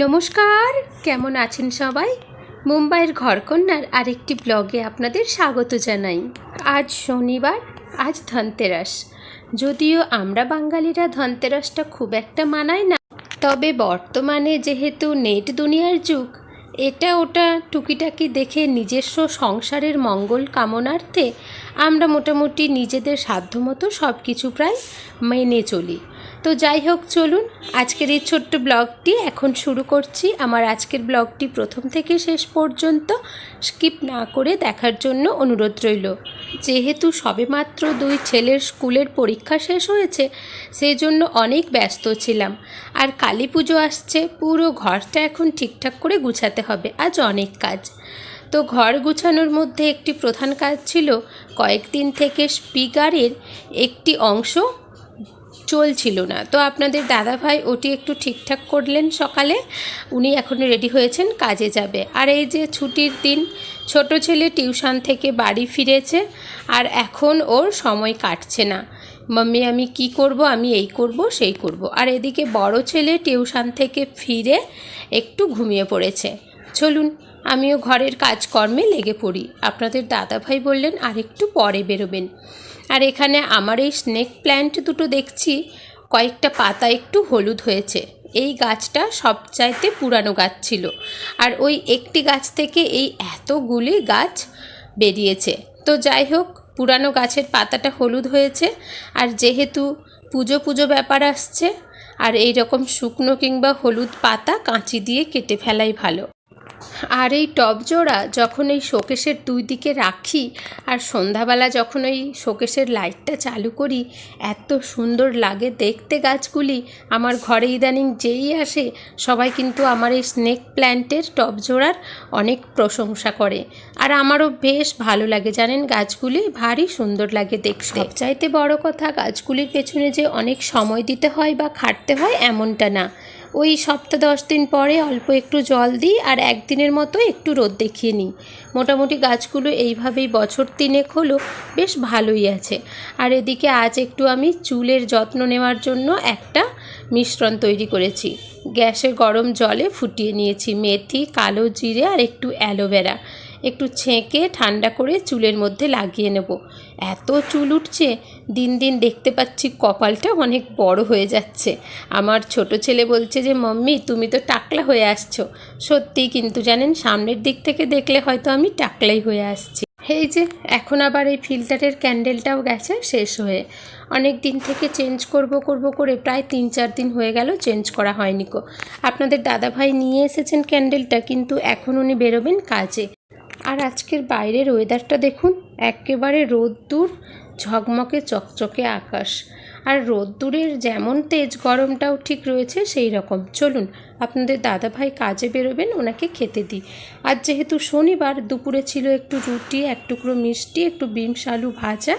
নমস্কার, কেমন আছেন সবাই? মুম্বাইয়ের ঘরকন্যার আরেকটি ব্লগে আপনাদের স্বাগত জানাই। আজ শনিবার, আজ ধনতেরাস। যদিও আমরা বাঙালিরা ধনতেরাসটা খুব একটা মানাই না, তবে বর্তমানে যেহেতু নেট দুনিয়ার যুগ, এটা ওটা টুকিটাকি দেখে নিজস্ব সংসারের মঙ্গল কামনার্থে আমরা মোটামুটি নিজেদের সাধ্যমতো সব কিছু প্রায় মেনে চলি। তো যাই হোক, চলুন আজকের এই ছোট্ট ব্লগটি এখন শুরু করছি। আমার আজকের ব্লগটি প্রথম থেকে শেষ পর্যন্ত স্কিপ না করে দেখার জন্য অনুরোধ রইল। যেহেতু সবেমাত্র দুই ছেলের স্কুলের পরীক্ষা শেষ হয়েছে সেই জন্য অনেক ব্যস্ত ছিলাম। আর কালী পুজো আসছে, পুরো ঘরটা এখন ঠিকঠাক করে গুছাতে হবে, আজ অনেক কাজ। তো ঘর গুছানোর মধ্যে একটি প্রধান কাজ ছিল, কয়েকদিন থেকে স্পিকারের একটি অংশ চলছিল না। তো আপনাদের দাদাভাই ওটি একটু ঠিকঠাক করলেন সকালে। উনি এখন রেডি হয়েছেন, কাজে যাবে। আর এই যে ছুটির দিন, ছোট ছেলে টিউশন থেকে বাড়ি ফিরেছে আর এখন ওর সময় কাটছে না। মাম্মি, আমি কি করব? আমি এই করব, সেই করব। আর এদিকে বড় ছেলে টিউশন থেকে ফিরে একটু ঘুমিয়ে পড়েছে। চলুন, আমিও ঘরের কাজকর্মে লেগে পড়ি। আপনাদের দাদাভাই বললেন আর একটু পরে বেরোবেন। আর এখানে আমার এই স্নেক প্ল্যান্ট দুটো দেখছি, কয়েকটা পাতা একটু হলুদ হয়েছে। এই গাছটা সবচাইতে পুরানো গাছ ছিল। আর ওই একটি গাছ থেকে এই এতগুলি গাছ বেরিয়েছে। তো যাই হোক, পুরানো গাছের পাতাটা হলুদ হয়েছে। আর যেহেতু পুজো পুজো ব্যাপার আসছে, আর এই রকম শুকনো কিংবা হলুদ পাতা কাঁচি দিয়ে কেটে ফেলাই ভালো। আর এই টব জোড়া যখন এই শোকেশের দুই দিকে রাখি আর সন্ধ্যাবেলা যখন ওই শোকেশের লাইটটা চালু করি, এত সুন্দর লাগে দেখতে গাছগুলি। আমার ঘরে ইদানিং যেই আসে, সবাই কিন্তু আমার এই স্নেক প্ল্যান্টের টব জোড়ার অনেক প্রশংসা করে। আর আমারও বেশ ভালো লাগে, জানেন? গাছগুলি ভারী সুন্দর লাগে দেখতে। চাইতে বড় কথা, গাছগুলির পেছনে যে অনেক সময় দিতে হয় বা খাটতে হয়, এমনটা না। ওই সপ্তাহ দশ দিন পরে অল্প একটু জল দিই আর একদিনের মতো একটু রোদ দেখিয়ে নিই। মোটামুটি গাছগুলো এইভাবেই বছর তিনেক হলো বেশ ভালোই আছে। আর এদিকে আজ একটু আমি চুলের যত্ন নেওয়ার জন্য একটা মিশ্রণ তৈরি করেছি। গ্যাসে গরম জলে ফুটিয়ে নিয়েছি মেথি, কালো জিরে আর একটু অ্যালোভেরা। একটু ছেঁকে ঠান্ডা করে চুলের মধ্যে লাগিয়ে নেব। এত চুল উঠছে দিন দিন দেখতে পাচ্ছি কপালটা অনেক বড় হয়ে যাচ্ছে। আমার ছোট ছেলে বলছে যে, মাম্মি, তুমি তো টাকলা হয়ে আসছো। সত্যিই কিন্তু জানেন, সামনের দিক থেকে দেখলে হয়তো আমি টাকলাই হয়ে আসছি। এই যে, এখন আবার এই ফিল্টারের ক্যান্ডেলটাও গেছে শেষ হয়ে। অনেক দিন থেকে চেঞ্জ করব করব করে প্রায় তিন চার দিন হয়ে গেল চেঞ্জ করা হয়নি কো। আপনাদের দাদাভাই নিয়ে এসেছেন ক্যান্ডেলটা, কিন্তু এখন উনি বেরোবেন কাজে। আর আজকের বাইরের ওয়েদারটা দেখুন, একেবারে রোদ্দুর ঝকমকে চকচকে আকাশ। আর রোদ্দুরের যেমন তেজ গরমটাও ঠিক রয়েছে, সেই রকম। চলুন, আপনাদের দাদাভাই কাজে বেরোবেন, ওনাকে খেতে দিই। আর যেহেতু শনিবার, দুপুরে ছিল একটু রুটি, এক টুকরো মিষ্টি, একটু বিমস আলু ভাজা,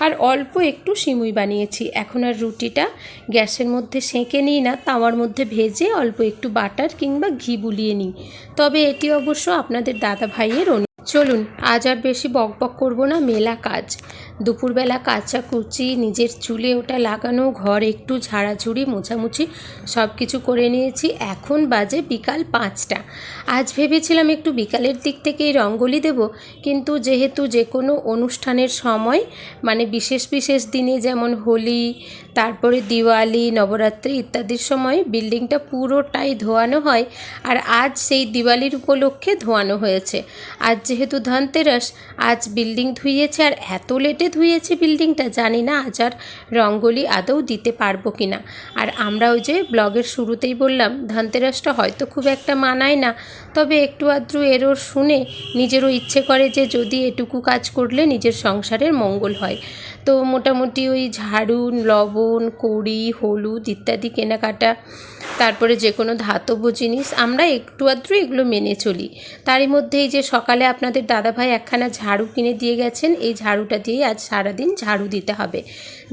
আর অল্প একটু সিমুই বানিয়েছি। এখন আর রুটিটা গ্যাসের মধ্যে সেঁকে নিই না, তাওয়ার মধ্যে ভেজে অল্প একটু বাটার কিংবা ঘি বুলিয়ে নিই। তবে এটি অবশ্য আপনাদের দাদা ভাইয়ের অনু চলুন, আজ আর বেশি বক বক করব না মেলা কাজ। দুপুরবেলা কাঁচা কুচি, নিজের চুলে ওটা লাগানো, ঘর একটু ঝাড়াঝুড়ি, মোছামুছি সব কিছু করে নিয়েছি। এখন বাজে বিকাল পাঁচটা। আজ ভেবেছিলাম একটু বিকালের দিক থেকেই রঙ্গোলি দেব, কিন্তু যেহেতু যে কোনো অনুষ্ঠানের সময় মানে বিশেষ বিশেষ দিনে যেমন হোলি তারপরে দিওয়ালি, নবরাত্রি ইত্যাদির সময় বিল্ডিংটা পুরোটাই ধোয়ানো হয় আর আজ সেই দিওয়ালির উপলক্ষে ধোয়ানো হয়েছে। আজ যেহেতু ধনতেরাস, আজ বিল্ডিং ধুইয়েছে আর এত লেটে ধুইয়েছে বিল্ডিংটা, জানি না আজ আর রঙ্গোলি আদৌ দিতে পারব কি না আর আমরা ওই যে ব্লগের শুরুতেই বললাম, ধনতেরাসটা হয়তো খুব একটা মানায় না, তবে একটু আধটু এরও শুনে নিজেরও ইচ্ছে করে যে যদি এটুকু কাজ করলে নিজের সংসারের মঙ্গল হয়। তো মোটামুটি ওই ঝাড়ু, লবণ কড়ি, হলুদ ইত্যাদি কেনাকাটা, তারপরে যে কোনো ধাতব জিনিস, আমরা একটু আধটু এগুলো মেনে চলি। তারই মধ্যেই যে সকালে আপনাদের দাদাভাই একখানা ঝাড়ু কিনে দিয়ে গেছেন, এই ঝাড়ুটা দিয়েই আজ সারাদিন ঝাড়ু দিতে হবে।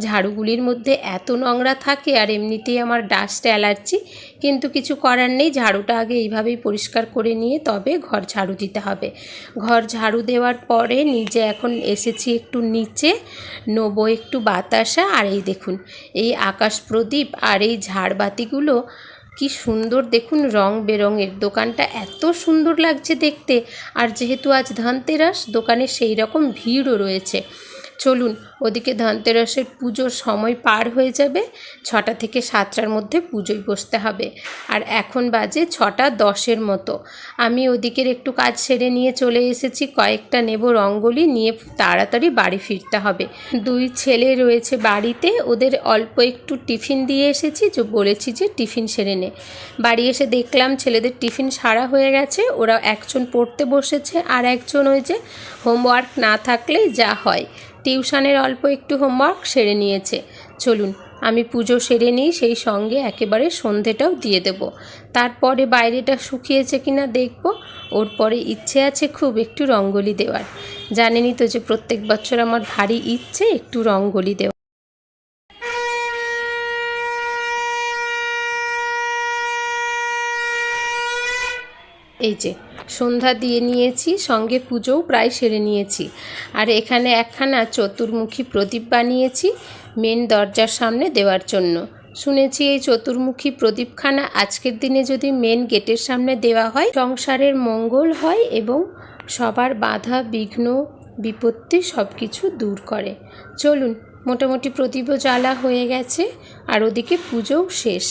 ঝাড়ুগুলির মধ্যে এত নোংরা থাকে আর এমনিতেই আমার ডাস্ট অ্যালার্জি কিন্তু কিছু করার নেই, ঝাড়ুটা আগে এইভাবেই পরিষ্কার করে নিয়ে তবে ঘর ঝাড়ু দিতে হবে। ঘর ঝাড়ু দেওয়ার পরে নিজে এখন এসেছি একটু নিচে, নেব একটু বাতাসা আর এই দেখুন, এই আকাশ প্রদীপ আর এই ঝাড়বাতিগুলো কি সুন্দর দেখুন রং বেরঙের। দোকানটা এত সুন্দর লাগছে দেখতে আর যেহেতু আজ ধনতেরাস, দোকানে সেই রকম ভিড়ও রয়েছে। চলুন, ওদিকে ধনতেরাসের পুজোর সময় পার হয়ে যাবে, ছটা থেকে সাতটার মধ্যে পুজোয় বসতে হবে। আর এখন বাজে ছটা দশের মতো। আমি ওদিকের একটু কাজ সেরে নিয়ে চলে এসেছি, কয়েকটা নেব রঙ্গোলি নিয়ে তাড়াতাড়ি বাড়ি ফিরতে হবে। দুই ছেলে রয়েছে বাড়িতে, ওদের অল্প একটু টিফিন দিয়ে এসেছি, যে বলেছি যে টিফিন সেরে নে। বাড়ি এসে দেখলাম ছেলেদের টিফিন সারা হয়ে গেছে ওরা একজন পড়তে বসেছে, আর একজন ওই যে হোমওয়ার্ক না থাকলে যা হয়। টিউশনের অল্প একটু হোমওয়ার্ক সেরে নিয়েছে। চলুন, আমি পুজো সেরে নিই, সেই সঙ্গে একেবারে সন্ধেটাও দিয়ে দেব। তারপরে বাইরেটা শুকিয়েছে কিনা দেখব। ওর পরে ইচ্ছে আছে খুব একটু রঙ্গোলি দেওয়ার। জানেনই তো যে প্রত্যেক বছর আমার ভারী ইচ্ছে একটু রঙ্গোলি দেওয়া। এই যে সন্ধ্যা দিয়ে নিয়েছি, সঙ্গে পুজোও প্রায় সেরে নিয়েছি। আর এখানে একখানা চতুর্মুখী প্রদীপ বানিয়েছি মেন দরজার সামনে দেওয়ার জন্য। শুনেছি এই চতুর্মুখী প্রদীপখানা আজকের দিনে যদি মেন গেটের সামনে দেওয়া হয়, সংসারের মঙ্গল হয় এবং সবার বাধা, বিঘ্ন, বিপত্তি সব কিছু দূর করে। চলুন মোটামুটি প্রদীপও জ্বালা হয়ে গেছে আর ওদিকে পুজোও শেষ।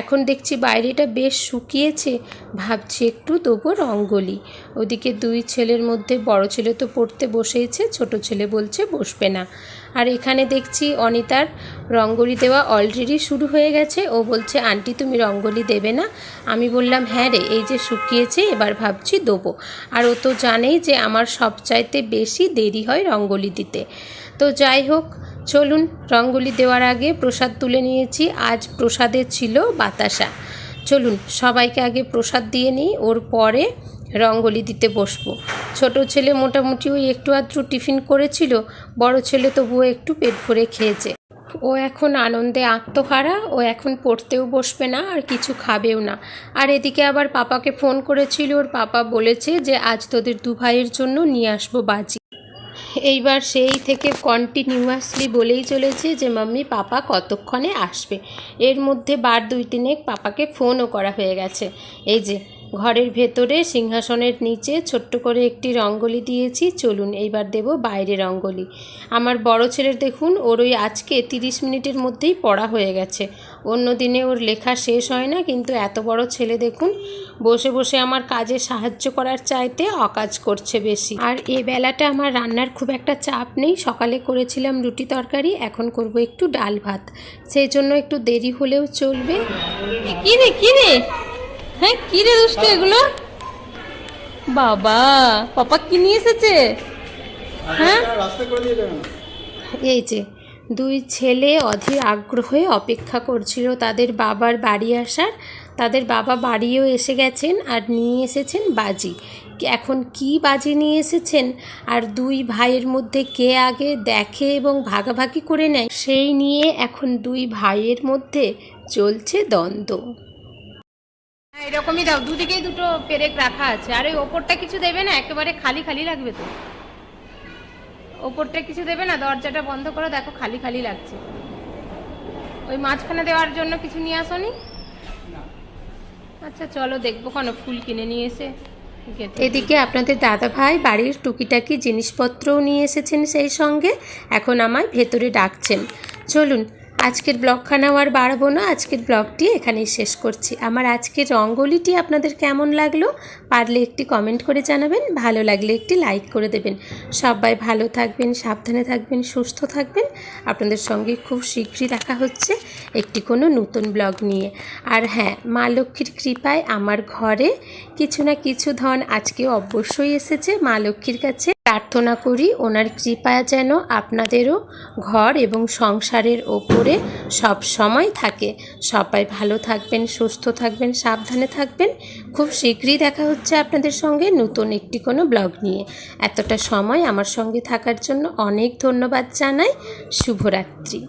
এখন দেখছি বাইরেটা বেশ শুকিয়েছে, ভাবছি একটু দেবো রঙ্গোলি ওদিকে দুই ছেলের মধ্যে বড় ছেলে তো পড়তে বসেইছে ছোট ছেলে বলছে বসবে না। আর এখানে দেখছি অনিতার রঙ্গোলি দেওয়া অলরেডি শুরু হয়ে গেছে। ও বলছে, আন্টি, তুমি রঙ্গোলি দেবে না? আমি বললাম হ্যাঁ রে, এই যে শুকিয়েছে, এবার ভাবছি দেবো। আর ও তো জানেই যে আমার সবচাইতে বেশি দেরি হয় রঙ্গোলি দিতে। তো যাই হোক চলুন, রঙ্গোলি দেওয়ার আগে প্রসাদ তুলে নিয়েছি। আজ প্রসাদে ছিল বাতাসা। চলুন, সবাইকে আগে প্রসাদ দিয়ে নিই, ওর পরে রঙ্গোলি দিতে বসবো। ছোট ছেলে মোটামুটি ওই একটু আধটু টিফিন করেছিল, বড় ছেলে তবুও একটু পেট ভরে খেয়েছে। ও এখন আনন্দে আত্মহারা, ও এখন পড়তেও বসবে না, আর কিছু খাবেও না। আর এদিকে আবার পাপাকে ফোন করেছিল, ওর পাপা বলেছে যে, আজ তোদের দু ভাইয়ের জন্য নিয়ে আসব বাজি। এইবার সেই থেকে কন্টিনিউয়াসলি বলেই চলেছে যে, মাম্মি, পাপা কতক্ষণে আসবে? এর মধ্যে বার দুই তিনেক পাপাকে ফোনও করা হয়ে গেছে। এই যে ঘরের ভেতরে সিংহাসনের নিচে ছোট্ট করে একটি রঙ্গোলি দিয়েছি। চলুন, এইবার দেব বাইরে রঙ্গোলি। আমার বড় ছেলের দেখুন, ওর ওই আজকে তিরিশ মিনিটের মধ্যেই পড়া হয়ে গেছে। অন্য দিনে ওর লেখা শেষ হয় না, কিন্তু এত বড় ছেলে দেখুন, বসে বসে আমার কাজে সাহায্য করার চাইতে অকাজ করছে বেশি। আর এ বেলাটা আমার রান্নার খুব একটা চাপ নেই। সকালে করেছিলাম রুটি তরকারি, এখন করব একটু ডাল ভাত। সেই জন্য একটু দেরি হলেও চলবে। কি রে কি রে? হ্যাঁ কি রে দুষ্টু এগুলো? বাবা পাপা কি নিয়ে এসেছে? হ্যাঁ? রাস্তা করে দিয়ে যাবেন। এই যে দুই ছেলে অধীর আগ্রহে অপেক্ষা করছিল তাদের বাবার বাড়ি আসার। তাদের বাবা বাড়িও এসে গেছেন আর নিয়ে এসেছেন বাজি। এখন কি বাজি নিয়ে এসেছেন? আর দুই ভাইয়ের মধ্যে কে আগে দেখে এবং ভাগাভাগি করে নেয়? সেই নিয়ে এখন দুই ভাইয়ের মধ্যে চলছে দ্বন্দ্ব। এরকমই দাও, দুদিকেই দুটো পেরেক রাখা আছে। আর ওই ওপরটা কিছু দেবে না, একেবারে খালি খালি লাগবে তো। ওপরটা কিছু দেবে না, দরজাটা বন্ধ করো, দেখো খালি খালি লাগছে। ওই মাঝখানে দেওয়ার জন্য কিছু নিয়ে আসনি? আচ্ছা চলো দেখব কেন, ফুল কিনে নিয়ে এসে। এদিকে আপনাদের দাদা ভাই বাড়ির টুকিটাকি জিনিসপত্রও নিয়ে এসেছেন সেই সঙ্গে, এখন আমায় ভেতরে ডাকছেন। চলুন আজকের ব্লগখানাও আর বাড়াবো না, আজকের ব্লগটি এখানেই শেষ করছি। আমার আজকের রঙ্গোলিটি আপনাদের কেমন লাগল পারলে একটি কমেন্ট করে জানাবেন, ভালো লাগলে একটি লাইক করে দেবেন। সবাই ভালো থাকবেন, সাবধানে থাকবেন, সুস্থ থাকবেন। আপনাদের সঙ্গে খুব শীঘ্রই দেখা হচ্ছে একটি কোনো নতুন ব্লগ নিয়ে। আর হ্যাঁ মা লক্ষ্মীর কৃপায় আমার ঘরে কিছু না কিছু ধন আজকে অবশ্যই এসেছে মা লক্ষ্মীর কাছে। প্রার্থনা করি, ওনার কৃপা যেন আপনাদেরও ঘর এবং সংসারের ওপরে সব সময় থাকে। সবাই ভালো থাকবেন, সুস্থ থাকবেন, সাবধানে থাকবেন। খুব শীঘ্রই দেখা হচ্ছে আপনাদের সঙ্গে নতুন একটি কোনো ব্লগ নিয়ে। এতটা সময় আমার সঙ্গে থাকার জন্য অনেক ধন্যবাদ জানাই। শুভরাত্রি।